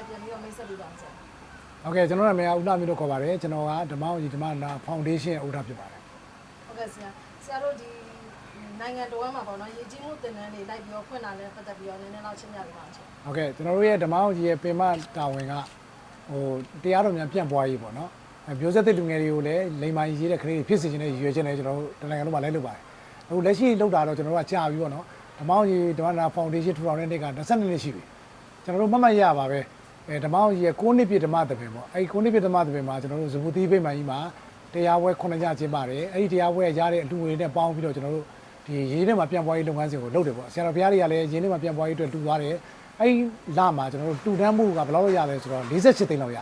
လည်းပြန်ပြီးတော့မိတ်ဆက်ပေးပါဦးဆရာဟုတ်ကဲ့ကျွန်တော်နာမည်ကဦးလာမီလို့ခေါ်ပါတယ်ကျွန်တော်ကဓမ္မအောင်ကြီးဓမ္မနာဖောင်ဒေးရှင်းဥက္ကဋ္ဌဖြစ်ပါတယ်ဟုတ်ကဲ့ဆရာဆရာတို့ဒီနိုင်ငံတော်မှာပေါ့နော်ရည်ကြီးမှုတင်တန်းတွေလိုက်ပြီးတော့ဖွင့်လာလဲပတ်သက်ပြီးတော့နည်းနည်းလောက်ရှင်းပြပေးပါဦးဆရာဟုတ်ကဲ့ကျွန်တော်တို့ရဲ့ဓမ္မအောင်ကြီးရဲ့ပင်မတာဝန်ကဟိုတရားတော်များပြန့်ပွားရေးပေါ့နော်အဲမျိုးဆက်တဲ့လူငယ်တွေကိုလည်းလိမ္မာရေးတဲ့ကလေးတွေဖြစ်စေချင်တဲ့ရည်ရွယ်ချက်နဲ့ကျွန်တော်တို့တနိုင်ငံလုံးမှာလိုက်လုပ်ပါတယ်အခုလက်ရှိလုပ်တာတော့ကျွန်တော်တို့ကကြာပြီပေါ့နော်ဓမ္မအောင်ကြီးဓမ္မနာဖောင်ဒေးရှင်းထူထောင်တဲ့နေ့က22နှစ်ရှိပြီကျွန်တော်တို့မှတ်မှတ်ရပါပဲ အဲဓမ္မအောင်ကြီးရဲ့9နှစ်ပြည့်ဓမ္မသဘင်ပေါ့အဲဒီ9နှစ်ပြည့်ဓမ္မသဘင်မှာကျွန်တော်တို့ဇဘူတိဖိတ်မှန်ကြီးမှာတရားပွဲ9ညကျင်းပါတယ်အဲဒီတရားပွဲရတဲ့အလူငွေနဲ့ပေါင်းပြီးတော့ကျွန်တော်တို့ဒီရေးထဲမှာပြန်ပွားရေးလုပ်ငန်းစဉ်ကိုလုပ်တယ်ပေါ့ဆရာတော်ဘုရားတွေကလည်းရေးထဲမှာပြန်ပွားရေးအတွက်တူသွားတယ်အဲ့ဒီလမှာကျွန်တော်တို့တူတန်းမှုကဘယ်လောက်ရလဲဆိုတော့48သိန်းလောက်ရ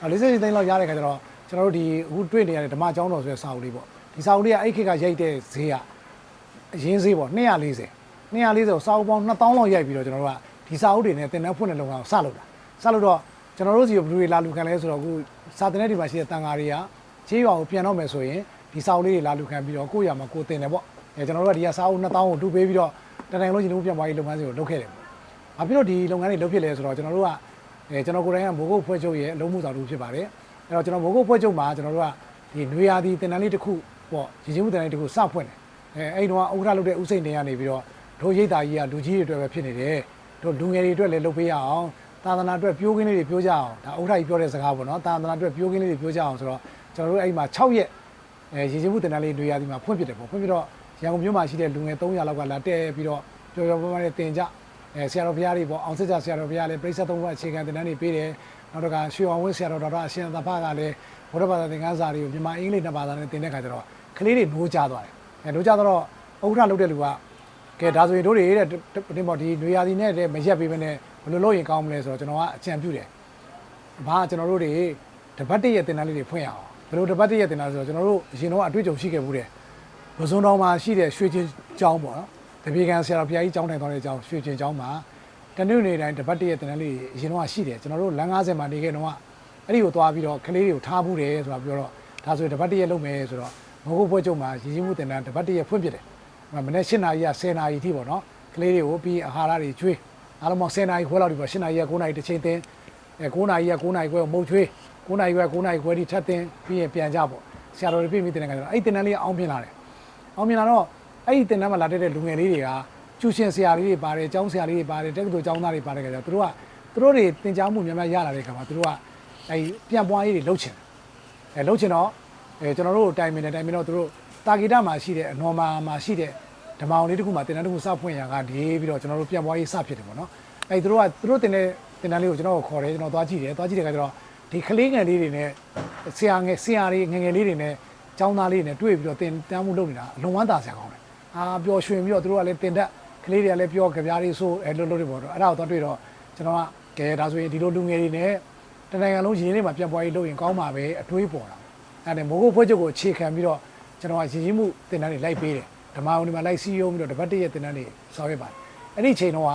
အဲ့48သိန်းလောက်ရတဲ့ခါကျတော့ကျွန်တော်တို့ဒီအခုတွေ့နေရတဲ့ဓမ္မကျောင်းတော်ဆိုတဲ့စာအုပ်လေးပေါ့ဒီစာအုပ်လေးကအဲ့ခေတ်ကရိုက်တဲ့ဈေးကအရင်းဈေးပေါ့240 240ကိုစာအုပ်ပေါင်း2000လောက်ရိုက်ပြီးတော့ကျွန်တော်တို့ကဒီစာအုပ်တွေနဲ့တင်တန်းဖွင့်တဲ့လုပ်ငန်းကိုစလုပ်တာ စလုပ်တော့ကျွန်တော်တို့စီကိုဘယ်လိုတွေလာလူခံလဲဆိုတော့အခုစာတင်တဲ့ဒီမှာရှိတဲ့တန်ဃာတွေကခြေရွာကိုပြန်တော့မယ်ဆိုရင်ဒီစာအုပ်လေးတွေလာလူခံပြီးတော့ကိုယ့်ရွာမှာကိုယ်တင်တယ်ပေါ့အဲကျွန်တော်တို့ကဒီကစားအုပ်2000ကိုတူပေးပြီးတော့တတိုင်းလုံးညီလုံးပြန်ပွားရေးလုပ်ငန်းစဉ်ကိုလုပ်ခဲ့တယ်ပေါ့။ဘာဖြစ်လို့ဒီလုပ်ငန်းတွေလုပ်ဖြစ်လဲဆိုတော့ကျွန်တော်တို့ကအဲကျွန်တော်ကိုယ်တိုင်ကမိုးကုတ်ဖွဲ့ချုပ်ရဲ့အလုံးမှုဆောင်တူဖြစ်ပါတယ်။အဲတော့ကျွန်တော်မိုးကုတ်ဖွဲ့ချုပ်မှာကျွန်တော်တို့ကဒီနွေရာသီတင်တန်းလေးတစ်ခုပေါ့ရည်ချင်းမှုတင်တန်းလေးတစ်ခုစဖွင့်တယ်။အဲအဲ့ဒီတော့ဥက္ကဋ္ဌလုပ်တဲ့ဥစိန်တင်ကနေပြီးတော့တို့ရိတ်တာကြီးကလူကြီးတွေအတွက်ပဲဖြစ်နေတယ်။တို့လူငယ်တွေအတွက်လည်းလုပ်ပေးရအောင်။ သာသနာအတွက်ပြိုးကင်းလေးတွေပြောကြအောင်။ဒါဥက္ကဋ္ဌကြီးပြောတဲ့စကားပေါ့နော်။သာသနာအတွက်ပြိုးကင်းလေးတွေပြောကြအောင်ဆိုတော့ကျွန်တော်တို့အဲ့ဒီမှာ6ရက်အဲရေချင်းမှုတင်တန်းလေးတွေရသည်မှာဖွင့်ပြတယ်ပေါ့ဖွင့်ပြတော့ရန်ကုန်မြို့မှာရှိတဲ့လူငယ်300လောက်ကလာတဲပြီးတော့ပျော်ပျော်ပါးပါးနဲ့တင်ကြအဲဆရာတော်ဘုရားတွေပေါ့အောင်စစ်ကြဆရာတော်ဘုရားလည်းပြိဿသုံးဘုရားအခြေခံတင်တန်းတွေပေးတယ်နောက်တော့ကရွှေအောင်ဝင်းဆရာတော်တော်တော်အရှင်သဖကလည်းဘုရားဘာသာသင်ခန်းစာတွေကိုမြန်မာအင်္ဂလိပ်နှစ်ဘာသာနဲ့တင်တဲ့ခါကျတော့ကလေးတွေနိုးကြသွားတယ်အဲနိုးကြတော့ဥက္ကဋ္ဌလုပ်တဲ့လူကကဲဒါဆိုရင်တို့တွေတဲ့တင်ပေါ့ဒီနွေရာသီနဲ့တည်းမရက်ပေးဘဲနဲ့ ဘယ်လိုလုပ်ရင်ကောင်းမလဲဆိုတော့ကျွန်တော်ကအကြံပြုတယ်ဘာကျွန်တော်တို့တွေတပတ်တည့်ရဲ့တင်တန်းလေးတွေဖွင့်ရအောင်ဘယ်လိုတပတ်တည့်ရဲ့တင်တန်းလဲဆိုတော့ကျွန်တော်တို့အရင်တော့အတွေ့အကြုံရှိခဲ့ဘူးတဲ့ဘဇွန်တော်မှာရှိတဲ့ရွှေချင်းကျောင်းပေါ့နော်တပြေကန်ဆရာတော်ဘုရားကြီးကျောင်းထိုင်သွားတဲ့ကျောင်းရွှေချင်းကျောင်းမှာတနင်္ဂနွေတိုင်းတပတ်တည့်ရဲ့တင်တန်းလေးအရင်တော့ရှိတယ်ကျွန်တော်တို့လမ်း90မှာနေခဲ့တော့အဲ့ဒီကိုသွားပြီးတော့ကလေးတွေကိုထားဘူးတယ်ဆိုတာပြောတော့ဒါဆိုရင်တပတ်တည့်ရဲ့လုပ်မယ်ဆိုတော့မဟုတ်ဘွဲ့ကျုံမှာရည်ရည်မှုတင်တန်းတပတ်တည့်ရဲ့ဖွင့်ပြတယ်မနေ့၈နာရီက10နာရီထိပေါ့နော်ကလေးတွေကိုပြီးအာဟာရတွေကျွေး အားလုံးပေါင်း10နာရီခွဲလောက်ဒီပေါ့10နာရီက9နာရီတစ်ချိန်တင်အဲ9နာရီက9နာရီခွဲကိုမုတ်ချွေး9နာရီခွဲ9နာရီခွဲထိထပ်တင်ပြီးရင်ပြန်ကြပေါ့ဆရာတော်တွေပြည့်မိတင်တဲ့ခါကျတော့အဲ့ဒီတင်တန်းလေးအောင်မြင်လာတယ်အောင်မြင်လာတော့အဲ့ဒီတင်တန်းမှာလာတဲ့လူငယ်လေးတွေကကျူရှင်ဆရာလေးတွေပါတယ်ကျောင်းဆရာလေးတွေပါတယ်တက္ကသိုလ်ကျောင်းသားတွေပါတယ်ခါကျတော့သူတို့ကသူတို့တွေတင် जा မှုများများရလာတဲ့ခါမှာသူတို့ကအဲ့ဒီပြန်ပွားရေးတွေလုပ်ချင်တယ်အဲလုပ်ချင်တော့အဲကျွန်တော်တို့တိုင်မင်တယ်တိုင်မင်တော့သူတို့တာဂီတမှာရှိတဲ့အနော်မာမှာရှိတဲ့ ဓမ္မအောင်လေးတစ်ခုမှာတင်တန်းတစ်ခုစဖွင့်ရကဒီပြီးတော့ကျွန်တော်တို့ပြန်ပွားရေးစဖြစ်တယ်ပေါ့နော်အဲ့ဒီသူတို့ကသူတို့တင်တဲ့တင်တန်းလေးကိုကျွန်တော်ခေါ်တယ်ကျွန်တော်သွားကြည့်တယ်သွားကြည့်တဲ့ခါကျတော့ဒီကလေးငယ်လေးတွေနဲ့ဆရာငယ်ဆရာလေးငယ်ငယ်လေးတွေနဲ့ကျောင်းသားလေးတွေနဲ့တွေ့ပြီးတော့တင်တန်းမှုလုပ်နေတာအလွန်ဝမ်းသာစရာကောင်းတယ်အာပျော်ရွှင်ပြီးတော့သူတို့ကလည်းတင်တတ်ကလေးတွေကလည်းပြောကြပြားလေးဆိုအဲလိုလိုတွေပေါ့တော့အဲ့ဒါကိုသွားတွေ့တော့ကျွန်တော်ကကဲဒါဆိုရင်ဒီလိုလူငယ်တွေနဲ့တနိုင်ငံလုံးရင်းလေးမှာပြန်ပွားရေးလုပ်ရင်ကောင်းမှာပဲအတွေးပေါ်တာအဲ့ဒါမိုးကုတ်ဖွဲ့ချုပ်ကိုအခြေခံပြီးတော့ကျွန်တော်ကရည်ရည်မှုတင်တန်းတွေလိုက်ပေးတယ် ဓမ္မအောင်ဒီမှာလိုက်စီးရုံးပြီးတော့တပတ်တည့်ရဲ့တင်တန်းတွေဆောင်ရွက်ပါတယ်အဲ့ဒီချိန်တော့က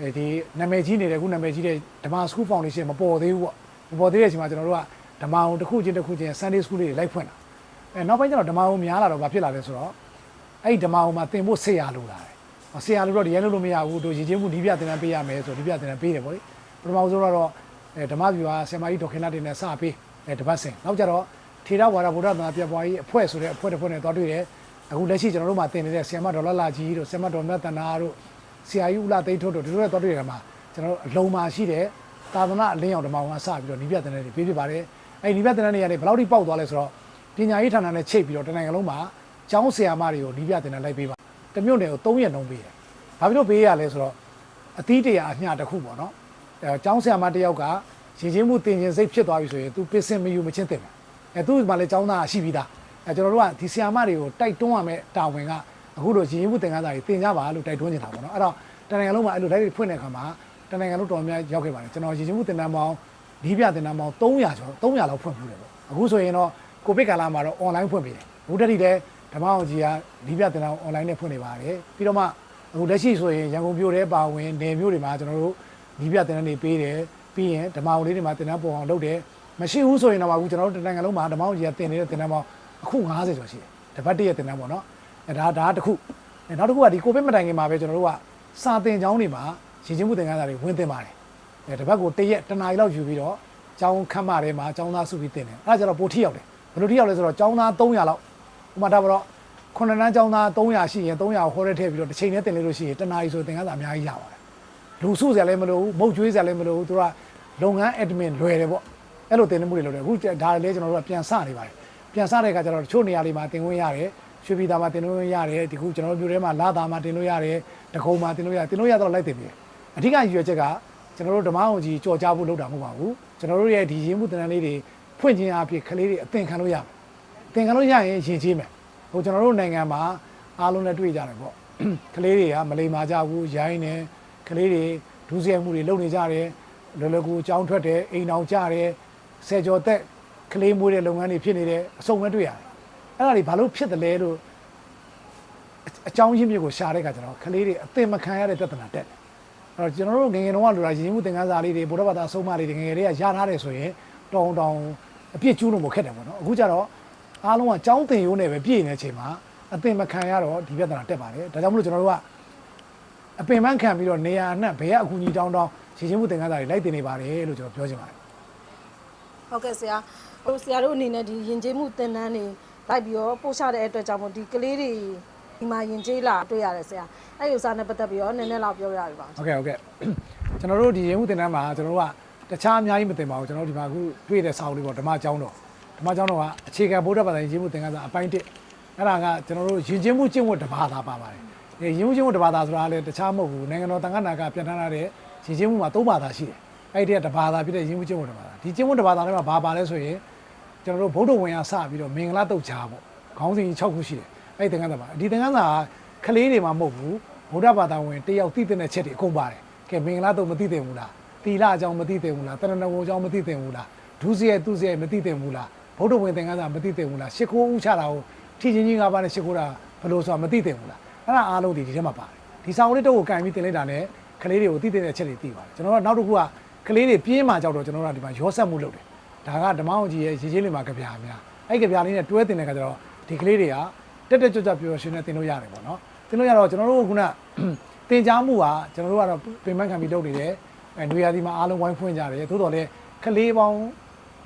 အဲဒီနာမည်ကြီးနေတဲ့ခုနာမည်ကြီးတဲ့ဓမ္မစကူးဖောင်ဒေးရှင်းမပေါ်သေးဘူးပေါ့မပေါ်သေးတဲ့အချိန်မှာကျွန်တော်တို့ကဓမ္မအောင်တစ်ခုချင်းတစ်ခုချင်း Sunday School လေးတွေလိုက်ဖွင့်တာအဲနောက်ပိုင်းကျတော့ဓမ္မအောင်များလာတော့ဘာဖြစ်လာလဲဆိုတော့အဲ့ဒီဓမ္မအောင်မှာသင်ဖို့ဆရာလိုလာတယ်ဆရာလိုတော့ဒီရဲလို့လို့မရဘူးတို့ရည်ချင်းမှုဒီပြသင်တန်းပေးရမယ်ဆိုဒီပြသင်တန်းပေးတယ်ပေါ့လေပထမဆုံးတော့အဲဓမ္မဗျူဟာဆရာမကြီးဒေါက်ခင်လာတင်နဲ့စပေးအဲတပတ်စဉ်နောက်ကျတော့ထေရဝါဒဗုဒ္ဓဘာသာပြပွားရေးအဖွဲ့ဆိုတဲ့အဖွဲ့တစ်ဖွဲ့နဲ့တွားတွေ့တယ် အခုလက်ရှိကျွန်တော်တို့မှာသင်နေတဲ့ဆရာမဒေါ်လာလာကြီးတို့ဆရာမဒေါ်မြတ်တနာတို့ဆရာကြီးဦးလာသိန်းထွတ်တို့ဒီလိုနဲ့တော့တွေ့ရမှာကျွန်တော်တို့အလုံးမှာရှိတဲ့သာသနာအလင်းအောင်ဓမ္မအောင်ကစပြီးတော့နိဗ္ဗာန်တဲ့တွေပြပြပါတယ်အဲ့ဒီနိဗ္ဗာန်တဲ့နေရာတွေဘယ်လောက်ထိပေါက်သွားလဲဆိုတော့ပညာရေးဌာနနဲ့ချိတ်ပြီးတော့တနိုင်ငံလုံးမှာကျောင်းဆရာမတွေကိုနိဗ္ဗာန်တဲ့လိုက်ပေးပါတမျိုးနယ်ကို3ရက်နှုံးပေးတယ်ဘာဖြစ်လို့ပေးရလဲဆိုတော့အသီးတရားအမျှတစ်ခုပေါ့နော်အဲကျောင်းဆရာမတစ်ယောက်ကရင်ချင်းမှုတင်ရင်စိတ်ဖြစ်သွားပြီဆိုရင် तू ပစ္စင်မယူမချင်းတင်တယ်အဲသူ့မှာလည်းကျောင်းသားရှိပြီးသား အဲကျွန်တော်တို့ကဒီဆရာမတွေကိုတိုက်တွန်းရမယ်တာဝန်ကအခုလိုရင်ချင်းမှုတင်ကားသားတွေတင်ကြပါလို့တိုက်တွန်းနေတာပေါ့နော်အဲ့တော့တနိုင်ငံလုံးမှာအဲ့လို live ဖွင့်တဲ့အခါမှာတနိုင်ငံလုံးတော်များရောက်ခဲ့ပါတယ်ကျွန်တော်ရည်ချင်းမှုတင်တန်းပေါင်းဒီပြတင်တန်းပေါင်း300ကျော်300လောက်ဖွင့်ပြတယ်ပေါ့အခုဆိုရင်တော့ကိုဗစ်ကာလမှာတော့ online ဖွင့်ပြတယ်အခုတတိလည်းဓမ္မအောင်ကြီးကဒီပြတင်တန်း online နဲ့ဖွင့်နေပါတယ်ပြီးတော့မှအခုလက်ရှိဆိုရင်ရန်ကုန်မြို့ထဲပါဝင်နယ်မြို့တွေမှာကျွန်တော်တို့ဒီပြတင်တန်းတွေပေးတယ်ပြီးရင်ဓမ္မအောင်လေးတွေမှာတင်တန်းပေါ်အောင်လုပ်တယ်မရှိဘူးဆိုရင်တော့အခုကျွန်တော်တို့တနိုင်ငံလုံးမှာဓမ္မအောင်ကြီးကတင်နေတဲ့တင်တန်းပေါင်း အခု90ကျော်ရှိတယ်တပတ်တည့်ရဲ့တင်တန်းပေါ့နော်အဲဒါဒါတစ်ခုနောက်တစ်ခုကဒီကိုဗစ်မတိုင်ခင်မှာပဲကျွန်တော်တို့ကစာသင်ကျောင်းတွေမှာရည်ချင်းမှုသင်ခန်းစာတွေဝင်သင်ပါတယ်အဲတစ်ပတ်ကိုတစ်ရက်တစ်နာရီလောက်ယူပြီးတော့ကျောင်းခမ်းမထဲမှာကျောင်းသားစုပြီးတင်တယ်အဲ့ဒါကျတော့ပိုထိရောက်တယ်ဘယ်လိုထိရောက်လဲဆိုတော့ကျောင်းသား300လောက်ဥပမာဒါတော့ခုနှစ်တန်းကျောင်းသား300ရှိရင်300ကိုခေါ်ရထည့်ပြီးတော့တစ်ချိန်နဲ့တင်လို့လို့ရှိရင်တစ်နာရီဆိုသင်ခန်းစာအများကြီးရပါတယ်လူစုစရာလည်းမလိုဘူးမုတ်ကျွေးစရာလည်းမလိုဘူးသူကလုပ်ငန်း admin လွယ်တယ်ပေါ့အဲ့လိုတင်နေမှုတွေလုပ်တယ်အခုဒါလည်းကျွန်တော်တို့ကပြန်စနေပါတယ် ပြန်စတဲ့အခါကျတော့တချို့နေရာတွေမှာတင်ခွင့်ရတယ်ရွှေပြည်သာမှာတင်လို့ရတယ်ဒီခုကျွန်တော်တို့မြို့ထဲမှာလာသာမှာတင်လို့ရတယ်တကုံမှာတင်လို့ရတယ်တင်လို့ရတော့လိုက်တင်ပြီအဓိကရည်ရွယ်ချက်ကကျွန်တော်တို့ဓမ္မအောင်ကြီးကြော်ကြားဖို့လုပ်တာမဟုတ်ပါဘူးကျွန်တော်တို့ရဲ့ဒီရင်းမှုတန်တန်းလေးတွေဖွင့်ခြင်းအဖြစ်ကလေးတွေအသင်ခံလို့ရမယ်သင်ခံလို့ရရင်ရင်ချင်းမယ်ဟိုကျွန်တော်တို့နိုင်ငံမှာအားလုံးနဲ့တွေ့ကြတယ်ပေါ့ကလေးတွေကမလိမ္မာကြဘူးရိုင်းနေကလေးတွေဒုစရိုက်မှုတွေလုပ်နေကြတယ်လောလောကူကြောင်းထွက်တယ်အိမ်အောင်ကြတယ်ဆယ်ကျော်သက် ကလေးမွေးတဲ့လုပ်ငန်းတွေဖြစ်နေတယ်အစုံပဲတွေ့ရတယ်အဲ့ဒါတွေဘာလို့ဖြစ်တယ်လဲလို့အကြောင်းရင်းမြစ်ကိုရှာတဲ့အခါကျတော့ကလေးတွေအသင်မခံရတဲ့ပြဿနာတက်တယ်အဲ့တော့ကျွန်တော်တို့ငယ်ငယ်တုန်းကလိုတာရင်းမှုသင်ခန်းစာလေးတွေဘုရားဘာသာအဆုံးအမလေးတွေငယ်ငယ်လေးကရထားတယ်ဆိုရင်တောင်းတောင်းအပြစ်ကျူးလို့မခက်တယ်ပေါ့နော်အခုကျတော့အားလုံးကကြောင်းတင်ရိုးနဲ့ပဲပြည့်နေတဲ့အချိန်မှာအသင်မခံရတော့ဒီပြဿနာတက်ပါတယ်ဒါကြောင့်မလို့ကျွန်တော်တို့ကအပင်ပန်းခံပြီးတော့နေရာအနှံ့ဘယ်ကအကူကြီးတောင်းတောင်းရင်းမှုသင်ခန်းစာတွေလိုက်တင်နေပါတယ်လို့ကျွန်တော်ပြောချင်ပါတယ် ဟုတ်ကဲ့ဆရာဟိုဆရာတို့အနေနဲ့ဒီယဉ်ကျေးမှုသင်တန်းတွေလိုက်ပြီးတော့ပို့ချတဲ့အတွက်ကြောင့်မို့ဒီကလေးတွေဒီမှာယဉ်ကျေးလာတွေ့ရတယ်ဆရာအဲ့ဒီဥစားနဲ့ပတ်သက်ပြီးတော့နည်းနည်းလောက်ပြောရပြီပါဟုတ်ကဲ့ဟုတ်ကဲ့ကျွန်တော်တို့ဒီရေမှုတင်တန်းမှာကျွန်တော်တို့ကတခြားအများကြီးမတင်ပါဘူးကျွန်တော်တို့ဒီမှာအခုတွေ့တဲ့စာအုပ်လေးပေါ့ဓမ္မကျောင်းတော်ဓမ္မကျောင်းတော်ကအခြေခံဗုဒ္ဓဘာသာရေမှုသင်္ကန်းစာအပိုင်း1အဲ့ဒါကကျွန်တော်တို့ယဉ်ကျေးမှုကျင့်ဝတ်တစ်ပါးသာပါပါတယ်ဒီယဉ်ကျေးမှုကျင့်ဝတ်တစ်ပါးသာဆိုတာလည်းတခြားမဟုတ်ဘူးနိုင်ငံတော်တန်ခါနာကပြန်ထမ်းထားတဲ့ယဉ်ကျေးမှုမှာ၃ဘာသာရှိတယ် အဲ့ဒီကတစ်ဘာသာဖြစ်တဲ့ယဉ်ကျေးမှုကျင့်ဝတ်တစ်ဘာသာဒီကျင့်ဝတ်တစ်ဘာသာထဲမှာဘာပါလဲဆိုရင်ကျွန်တော်တို့ဗုဒ္ဓဝင်ရစပြီးတော့မင်္ဂလာတုတ်ချာပေါ့ခေါင်းစဉ်ကြီး6ခုရှိတယ်အဲ့ဒီသင်္ကန်းစာပါဒီသင်္ကန်းစာကကလေးတွေမှာမဟုတ်ဘူးဗုဒ္ဓဘာသာဝင်တယောက်သိတဲ့ချက်တွေအကုန်ပါတယ်ကဲမင်္ဂလာတုတ်မသိသင့်ဘူးလားသီလအကြောင်းမသိသင့်ဘူးလားတဏှဝအကြောင်းမသိသင့်ဘူးလားဒုစရိုက်သူစရိုက်မသိသင့်ဘူးလားဗုဒ္ဓဝင်သင်္ကန်းစာမသိသင့်ဘူးလားရှ िख ိုးဥချတာကိုထီချင်းချင်းငါးပါးနဲ့ရှ िख ိုးတာဘယ်လိုဆိုတာမသိသင့်ဘူးလားအဲ့ဒါအားလုံးဒီဒီထဲမှာပါတယ်ဒီဆောင်လေးတော့ကိုကင်ပြီးတင်လိုက်တာနဲ့ကလေးတွေကိုသိတဲ့ချက်တွေသိပါတယ်ကျွန်တော်ကနောက်တစ်ခုက ကလေးတွေပြင်းမှကြောက်တော့ကျွန်တော်တို့ကဒီမှာရောဆက်မှုလုပ်တယ်ဒါကဓမ္မအောင်ကြီးရဲ့ရေချင်းလေးမှာကြပြာများအဲ့ကြပြာလေးနဲ့တွဲတင်တဲ့ခါကျတော့ဒီကလေးတွေကတက်တက်ကြွကြွပျော်ရွှင်နေတင်လို့ရတယ်ပေါ့နော်တင်လို့ရတော့ကျွန်တော်တို့ကခုနတင်ကြားမှုကကျွန်တော်တို့ကတော့ပင်ပန်းခံပြီးလုပ်နေတယ်အဲနွေရာသီမှာအားလုံးဝိုင်းဖွင့်ကြတယ်သို့တော်လည်းကလေးပေါင်း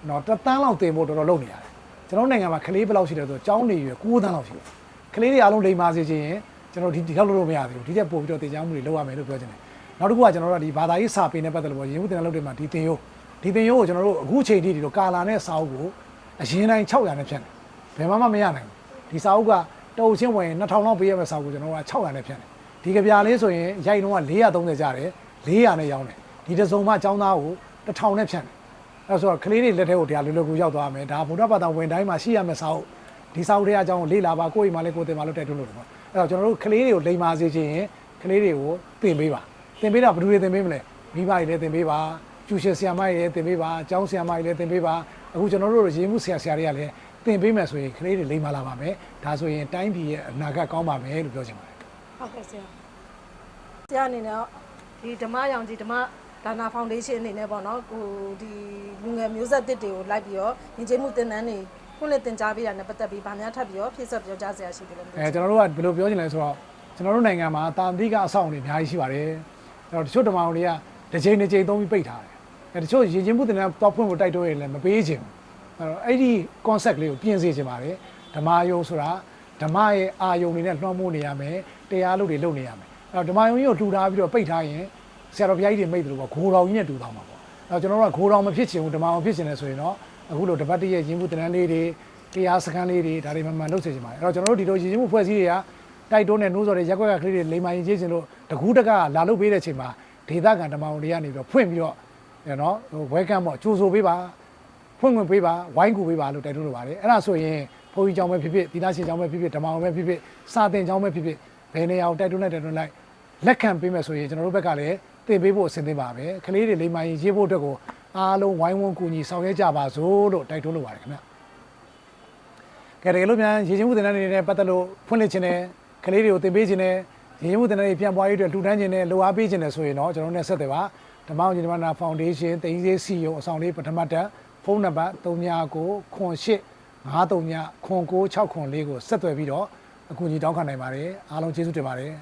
တော့တသန်းလောက်တင်ဖို့တော်တော်လုပ်နေရတယ်ကျွန်တော်နိုင်ငံမှာကလေးဘယ်လောက်ရှိတယ်ဆိုတော့ကျောင်းနေရွယ်9သန်းလောက်ရှိတယ်ကလေးတွေအားလုံးလိမ်မာစေခြင်းရင်ကျွန်တော်ဒီဒီလောက်လုပ်လို့မရသေးဘူးဒီတက်ပို့ပြီးတော့တင်ကြားမှုတွေလုပ်ရမယ်လို့ပြောချင်တယ် နောက်တစ်ခုကကျွန်တော်တို့ကဒီဘာသာရေးစာပေနဲ့ပတ်သက်လို့ပေါ့ရေမှုတင်တဲ့လုပ်တွေမှာဒီတင်ရိုးဒီတင်ရိုးကိုကျွန်တော်တို့အခုချိန်ထိဒီလိုကာလာနဲ့စာအုပ်ကိုအရင်တိုင်း600နဲ့ဖြတ်တယ်ဘယ်မှမမရနိုင်ဘူးဒီစာအုပ်ကတအုပ်ချင်းဝင်2000လောက်ပေးရမယ့်စာအုပ်ကိုကျွန်တော်က600နဲ့ဖြတ်တယ်ဒီကြပြာလေးဆိုရင်ရိုက်တော့က430ကျတယ်400နဲ့ရောင်းတယ်ဒီတစ်စုံမှចောင်းသားကို1000နဲ့ဖြတ်တယ်အဲဆိုတော့ကလေးတွေလက်ထဲကိုတရားလွယ်လွယ်ကူရောက်သွားမယ်ဒါဗုဒ္ဓဘာသာဝင်တိုင်းမှာရှိရမယ့်စာအုပ်ဒီစာအုပ်တွေအကြောင်းကိုလေ့လာပါကိုယ့်အိမ်မှာလည်းကိုယ်တင်ပါလို့တိုက်တွန်းလို့တယ်ပေါ့အဲ့တော့ကျွန်တော်တို့ကလေးတွေကိုလိမ်မာစေခြင်းရင်ကလေးတွေကိုသင်ပေးပါ သင်ပေးတာဘယ်သူတွေသင်ပေးမလဲမိဘတွေလည်းသင်ပေးပါကျူရှင်ဆရာမတွေလည်းသင်ပေးပါကျောင်းဆရာမတွေလည်းသင်ပေးပါအခုကျွန်တော်တို့ရေမှုဆရာဆရာတွေကလည်းသင်ပေးမယ်ဆိုရင်ကလေးတွေလိမ်မာလာပါမယ်ဒါဆိုရင်တိုင်းပြည်ရဲ့အနာဂတ်ကောင်းပါမယ်လို့ပြောချင်ပါတယ်ဟုတ်ကဲ့ဆရာဆရာအနေနဲ့ဒီဓမ္မရောင်ကြီးဓမ္မဒါနာဖောင်ဒေးရှင်းအနေနဲ့ပေါ့နော်ကိုဒီလူငယ်မျိုးဆက်တစ်တွေကိုလိုက်ပြီးတော့ယဉ်ကျေးမှုသင်တန်းတွေခုနှစ်တင်ကြားပေးတာနဲ့ပတ်သက်ပြီးဗာများထပ်ပြီးတော့ဖြည့်ဆွတ်ပြောကြားစရာရှိတယ်လို့အဲကျွန်တော်တို့ကဘယ်လိုပြောချင်လဲဆိုတော့ကျွန်တော်တို့နိုင်ငံမှာတာမတိကအဆောင်တွေအများကြီးရှိပါတယ် အဲ့တော့တချို့ဓမ္မအောင်တွေကတစ်ချိန်တစ်ချိန်သုံးပြီးပိတ်ထားတယ်အဲတချို့ရင်ချင်းမှုတင်တဲ့တော့ဖွင့်ဖို့တိုက်တွန်းရင်လည်းမပေးချင်ဘူးအဲ့တော့အဲ့ဒီ concept လေးကိုပြင်စေချင်ပါတယ်ဓမ္မယုံဆိုတာဓမ္မရဲ့အာယုံတွေနဲ့လွှမ်းမိုးနေရမယ်တရားလုပ်တွေလုပ်နေရမယ်အဲ့တော့ဓမ္မယုံကြီးကိုထူထားပြီးတော့ပိတ်ထားရင်ဆရာတော်ဘုရားကြီးတွေမိတ်တယ်လို့ပေါ့ဂိုးတော်ကြီးနဲ့တူသွားမှာပေါ့အဲ့တော့ကျွန်တော်တို့ကဂိုးတော်မဖြစ်ချင်ဘူးဓမ္မအောင်ဖြစ်ချင်တယ်ဆိုရင်တော့အခုလိုတပတ်တည်းရဲ့ရင်မှုတင်တဲ့လေးတွေတရားစခန်းလေးတွေဒါတွေမှန်မှန်လုပ်စေချင်ပါတယ်အဲ့တော့ကျွန်တော်တို့ဒီလိုရင်မှုဖွဲ့စည်းတွေက တိုက်တွန်းတဲ့နှိုးဆော်တဲ့ရက်ွက်ကကလေးတွေလိမ္မာရင်ချင်းချင်းလို့တကူးတကလာလုပ်ပေးတဲ့အချိန်မှာဒေသခံဓမ္မအောင်တွေကနေပြီးတော့ဖွင့်ပြီးတော့နော်ဝဲကမ်ပေါ့ကြိုးဆိုပေးပါဖွင့်ခွင့်ပေးပါဝိုင်းကူပေးပါလို့တိုက်တွန်းလိုပါတယ်အဲ့ဒါဆိုရင်ဘုန်းကြီးကျောင်းပဲဖြစ်ဖြစ်သီလရှင်ကျောင်းပဲဖြစ်ဖြစ်ဓမ္မအောင်ပဲဖြစ်ဖြစ်စာသင်ကျောင်းပဲဖြစ်ဖြစ်ဘယ်နေရာကိုတိုက်တွန်းလိုက်တိုက်တွန်းလိုက်လက်ခံပေးမယ်ဆိုရင်ကျွန်တော်တို့ဘက်ကလည်းသင်ပေးဖို့အဆင်သင့်ပါပဲကလေးတွေလိမ္မာရင်ရေးဖို့အတွက်ကိုအားလုံးဝိုင်းဝန်းကူညီဆောင်ရွက်ကြပါစို့လို့တိုက်တွန်းလိုပါတယ်ခင်ဗျကဲတကယ်လို့များရေချင်းမှုတင်တဲ့အနေနဲ့ပတ်သက်လို့ဖွင့်လှစ်ခြင်းနဲ့ ကလေးတွေကိုသင်ပေးခြင်းနဲ့ရင်းမှုတင်တဲ့တွေပြန်ပွားရေးအတွက်လှူဒန်းခြင်းနဲ့လိုအားပေးခြင်းနဲ့ဆိုရင်တော့ကျွန်တော်တို့နဲ့ဆက်တယ်ပါဓမ္မအောင်ညီမနာဖောင်ဒေးရှင်းတင်ကြီးစီယုံအဆောင်လေးပထမတက်ဖုန်းနံပါတ်39ခွန်8 53ခွန်9 6ခွန်4ကိုဆက်သွယ်ပြီးတော့အကူအညီတောင်းခံနိုင်ပါတယ်အားလုံးကျေးဇူးတင်ပါတယ်